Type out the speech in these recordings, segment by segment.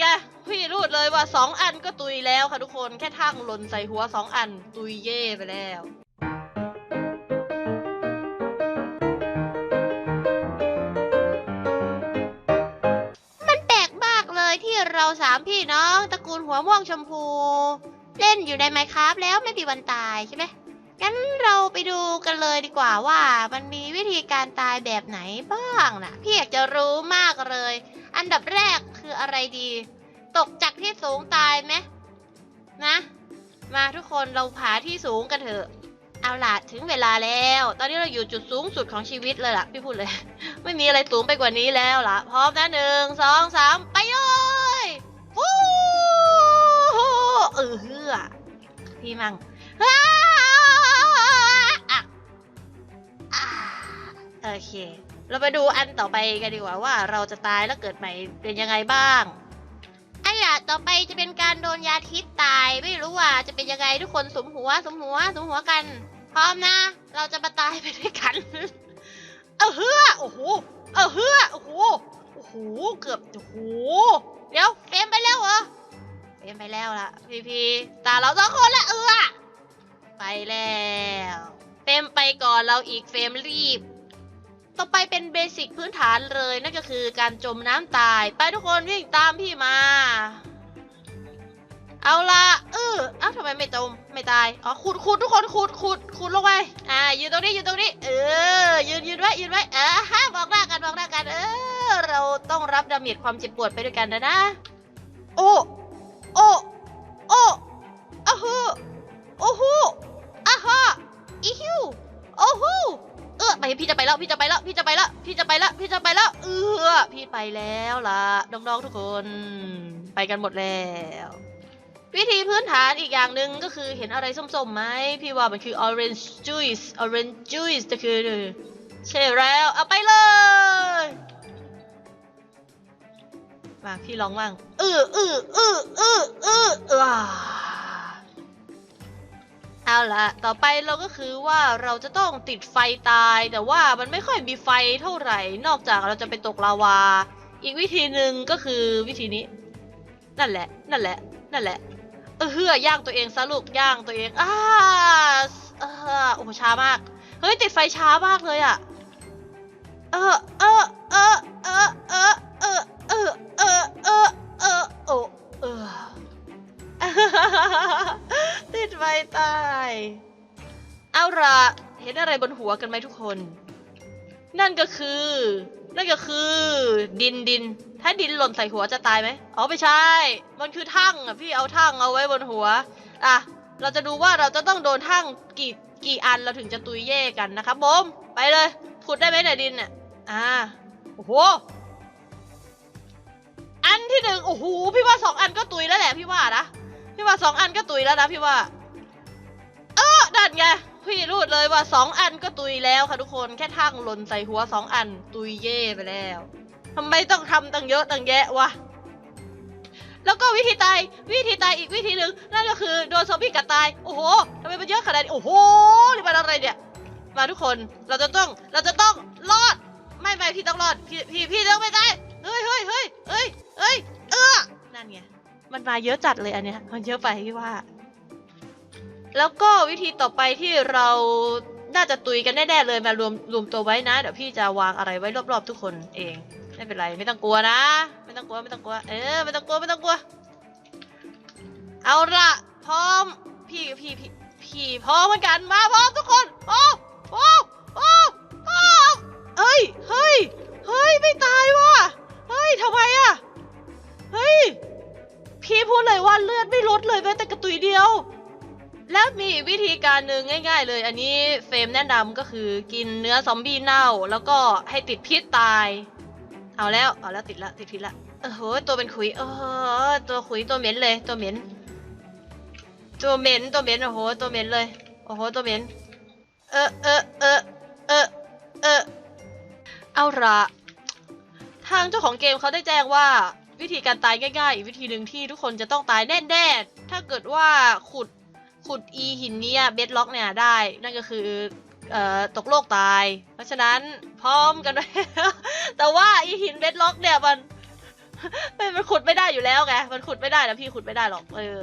ไงพี่รูดเลยว่าสองอันก็ตุยแล้วค่ะทุกคนแค่ทั้งหล่นใส่หัวสองอันตุยเย่ไปแล้วมันแปลกมากเลยที่เราสามพี่น้องตระกูลหัวม่วงชมพู เล่นอยู่ในไมครับแล้วไม่มีวันตายใช่ไหมงั้นเราไปดูกันเลยดีกว่าว่ามันมีวิธีการตายแบบไหนบ้างนะพี่อยากจะรู้มากเลย อันดับแรก คืออะไรดี ตกจากที่สูงตายไหมนะ มาทุกคนเราผาที่สูงกันเถอะ เอาล่ะถึงเวลาแล้ว ตอนนี้เราอยู่จุดสูงสุดของชีวิตเลยล่ะ พี่พูดเลย ไม่มีอะไรสูงไปกว่านี้แล้วล่ะ พร้อมนะหนึ่งสองสามไปเลยฟู้เออเฮือพี่มั่ง โอเค เราไปดูอันต่อไปกันดีกว่าว่าเราจะตายแล้วเกิดใหม่เป็นยังไงบ้างอันละต่อไปจะเป็นการโดนยาทิพย์ตายไม่รู้ว่าจะเป็นยังไงทุกคนสมหัวสมหัวสมหัวกัน พร้อมนะ เราจะมาตายไปด้วยกัน เออเฮือโอ้โหเออเฮือโอ้โหโอ้โหเกือบโอ้โหเดี๋ยวเฟมไปแล้วเหรอเฟมไปแล้วล่ะพีพีตาเราสองคนละเออไปแล้วเฟมไปก่อนเราอีกเฟมรีบ ต่อไปเป็นเบสิกพื้นฐานเลยนั่นก็คือการจมน้ำตาย ไปทุกคนวิ่งตามพี่มา เอาละเอออ้าทำไมไม่จมไม่ตาย อ๋อขุดขุดทุกคนขุดขุดขุดลงไป อ่ายืนตรงนี้ยืนตรงนี้ เออ ยืนยืนไว้ยืนไว้อ่าฮะบอกหน้ากันบอกหน้ากัน เออ เราต้องรับดาเมจความเจ็บปวดไปด้วยกันนะนะ โอ้ โอ้ โอ้อะฮู พี่จะไปแล้วพี่จะไปแล้วพี่จะไปแล้วพี่จะไปแล้วพี่จะไปแล้วเออพี่ไปแล้วล่ะน้องๆทุกคนไปกันหมดแล้ว วิธีพื้นฐานอีกอย่างหนึ่งก็คือเห็นอะไรส้มๆไหมพี่ว่ามันคือ orange juice orange juice จะคือใช่แล้วเอาไปเลยมาพี่ลองมั่งเออเออเออเออเออ เอาละต่อไปเราก็คือว่าเราจะต้องติดไฟตาย แต่ว่ามันไม่ค่อยมีไฟเท่าไหร่ นอกจากเราจะไปตกลาวา อีกวิธีหนึ่งก็คือวิธีนี้ นั่นแหละ นั่นแหละ นั่นแหละ เออเฮือย่างตัวเองซะลูกย่างตัวเองอ้าเออโอ้ช้ามาก เฮ้ยติดไฟช้ามากเลยอะเออเออเออเออเออเออเออเออเออเออโอ้เออติดไฟตาย เอาละเห็นอะไรบนหัวกันไหมทุกคน นั่นก็คือ นั่นก็คือ ดินดิน ถ้าดินหล่นใส่หัวจะตายไหมอ๋อไม่ใช่ มันคือทั่งอะพี่เอาทั่งเอาไว้บนหัว อะ เราจะดูว่าเราจะต้องโดนทั่งกี่กี่อันเราถึงจะตุยเย่กันนะครับผมไปเลยขุดได้ไหมเนี่ยดินเนี่ยอ่าโอ้โหอันที่หนึ่งโอ้โหพี่ว่าสองอันก็ตุยแล้วแหละพี่ว่านะพี่ว่าสองอันก็ตุยแล้วนะพี่ว่า เออดันไงพี่รูดเลยว่าสองอันก็ตุยแล้วค่ะทุกคนแค่ทั่งหล่นใส่หัวสองอัน ตุยเย่ไปแล้วทำไมต้องทำตั้งเยอะตั้งแยะวะแล้วก็วิธีตายวิธีตายอีกวิธีหนึ่งนั่นก็คือโดนซอมบี้กัดตายโอ้โหทำไมมันเยอะขนาดนี้โอ้โหนี่มันอะไรเนี่ยมาทุกคนเราจะต้องเราจะต้องรอดไม่ไม่พี่ต้องรอดพี่พี่พี่ต้องไม่ได้เฮ้ยเฮ้ยเฮ้ยเฮ้ยเฮ้ยเออนั่นไงมันมาเยอะจัดเลยอันเนี้ยมันเยอะไปพี่ว่า แล้วก็วิธีต่อไปที่เราน่าจะตุยกันแน่ๆเลยมารวมรวมตัวไว้นะ เดี๋ยวพี่จะวางอะไรไว้รอบๆทุกคนเอง ไม่เป็นไรไม่ต้องกลัวนะ ไม่ต้องกลัวไม่ต้องกลัว เออไม่ต้องกลัวไม่ต้องกลัว เอาละพร้อม พี่พี่พี่พี่พร้อมเหมือนกันมาพร้อมทุกคนพร้อมพร้อมพร้อมพร้อมเฮ้ยเฮ้ยเฮ้ยไม่ตายว่ะเฮ้ยทำไมอะเฮ้ยพี่พูดเลยว่าเลือดไม่ลดเลยแม้แต่กระตุยเดียว แล้วมีอีกวิธีการหนึ่งง่ายๆ เลย อันนี้เฟรมแนะนำก็คือกินเนื้อซอมบี้เน่า แล้วก็ให้ติดพิษตาย เอาแล้วเอาแล้วติดละติดพิษละเออโหตัวเป็นขุยเออตัวขุยตัวเหม็นเลย ตัวเหม็น ตัวเหม็นตัวเหม็นโอ้โหตัวเหม็นเลยโอ้โหตัวเหม็นเออเออเออเออเออเอาละทางเจ้าของเกมเขาได้แจ้งว่าวิธีการตายง่ายๆ อีกวิธีหนึ่งที่ทุกคนจะต้องตายแน่ๆถ้าเกิดว่าขุด ขุดอีหินนี้เบดล็อกเนี่ยได้ นั่นก็คือตกโลกตาย เพราะฉะนั้นพร้อมกันด้ยแต่ว่าอีหินเบ็ดล็อกเนี่ยมันมันขุดไม่ได้อยู่แล้วไง มันขุดไม่ได้แล้วพี่ขุดไม่ได้หรอก เออ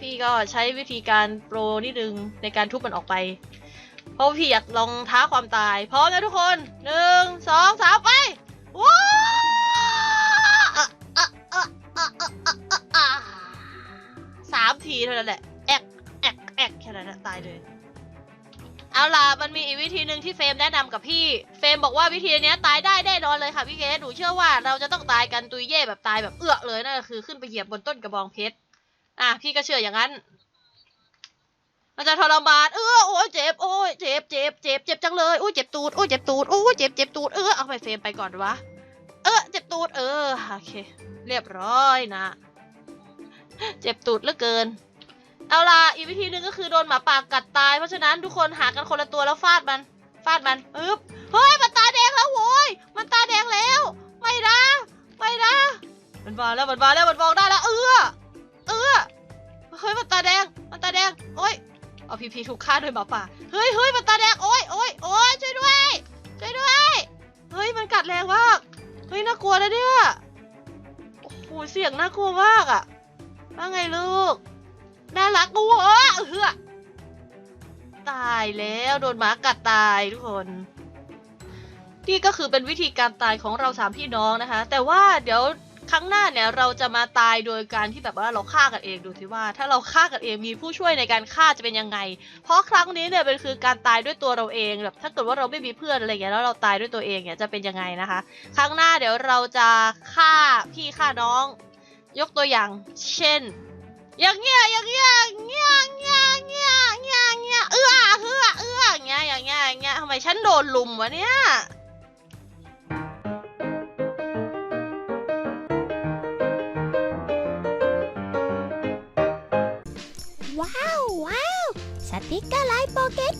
พี่ก็ใช้วิธีการโปรนิดนึงในการทุบมันออกไป เพราะพี่อยากลองท้าความตาย พร้อมนะทุกคน หนึ่ง สองสามไป ว้าสามทีเท่านั้นแหละ นั้นนะตายเลย เอาล่ะมันมีอีกวิธีหนึ่งที่เฟรมแนะนำกับพี่ เฟรมบอกว่าวิธีเนี้ยตายได้แน่นอนเลยค่ะพี่เกดหนูเชื่อว่าเราจะต้องตายกันตุยเย่แบบตายแบบเอื้อเลยนั่นก็คือขึ้นไปเหยียบบนต้นกระบองเพชร อะพี่ก็เชื่ออย่างนั้น มันจะทรมานเออโอ้ยเจ็บโอ้ยเจ็บเจ็บเจ็บเจ็บจังเลยโอ้ยเจ็บตูดโอ้ยเจ็บตูดโอ้ยเจ็บเจ็บตูดเออเอาไปเฟรมไปก่อนวะเออเจ็บตูดเออโอเค เรียบร้อยนะ เจ็บตูดเหลือเกิน เอาล่ะอีกวิธีหนึ่งก็คือโดนหมาป่ากัดตาย เพราะฉะนั้นทุกคนหากันคนละตัวแล้วฟาดมัน ฟาดมันปึ๊บเฮ้ยมันตาแดงแล้วโว้ยมันตาแดงแล้ว ไม่นะไม่นะมันมาแล้วมันมาแล้วมันมองได้แล้วเออเออเฮ้ยมันตาแดงมันตาแดงโอ้ยเอาพีพีถูกฆ่าโดยหมาป่าเฮ้ยเฮ้ยมันตาแดงโอ้ยโอ้ยโอ้ยช่วยด้วยช่วยด้วยเฮ้ยมันกัดแรงมากเฮ้ยน่ากลัวนะเนี่ยโอ้โหเสียงน่ากลัวมากอะว่าไงลูก น่ารักกูเหรอเฮือตายแล้วโดนหมากัดตายทุกคน นี่ก็คือเป็นวิธีการตายของเราสามพี่น้องนะคะ แต่ว่าเดี๋ยวครั้งหน้าเนี่ยเราจะมาตายโดยการที่แบบว่าเราฆ่ากันเองดูสิว่า ถ้าเราฆ่ากันเองมีผู้ช่วยในการฆ่าจะเป็นยังไง เพราะครั้งนี้เนี่ยเป็นคือการตายด้วยตัวเราเองแบบถ้าเกิดว่าเราไม่มีเพื่อนอะไรอย่างเงี้ยแล้วเราตายด้วยตัวเองเนี่ยจะเป็นยังไงนะคะ ครั้งหน้าเดี๋ยวเราจะฆ่าพี่ฆ่าน้อง ยกตัวอย่าง เช่น อย่างเงี้ยอย่างเงี้ยอย่างเงี้ยอย่างเงี้ยอย่างเงี้ยอย่างเงี้ยอย่างเงี้ยเอื้อเอื้อเอื้ออย่างเงี้ยอย่างเงี้ยอย่างเงี้ยทำไมฉันโดนลุมวะเนี่ยว้าวว้าวสติกเกอร์ไลน์โปเกต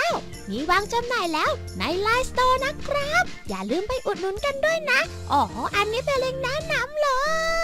89 มีวางจำหน่ายแล้วในไลน์สโตร์นะครับ อย่าลืมไปอุดหนุนกันด้วยนะ อ๋อ อันนี้เป็นเล็งก์แนะนำเลย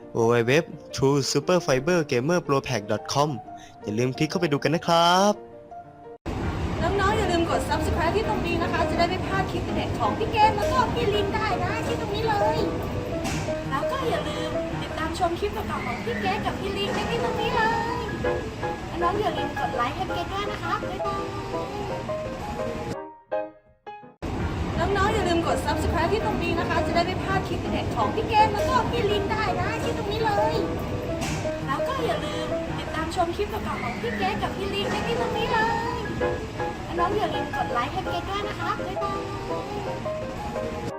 www true superfiber gamer pro pack com อย่าลืมคลิกเข้าไปดูกันนะครับ น้องๆอย่าลืมกด subscribe ที่ตรงนี้นะคะ จะได้ไม่พลาดคลิปเด็ดของพี่เกมแล้วก็พี่ลินได้นะที่ตรงนี้เลย แล้วก็อย่าลืมติดตามชมคลิปเก่าๆของพี่เกมกับพี่ลินได้ที่ตรงนี้เลย น้องอย่าลืมกดไลค์ให้เกมด้วยนะคะบ๊ายบาย ด subscribe ที่ตรงนี้นะคะ จะได้ไม่พลาดคลิปเด็ดของพี่เกมแล้วก็พี่ลินได้นะที่ตรงนี้เลย แล้วก็อย่าลืมติดตามชมคลิปต่าๆของพี่เกมกับพี่ลิงได้ที่ตรงนี้เลยและน้องอย่าลืมกดไลค์ให้เกมด้วยนะคะบ๊ายบาย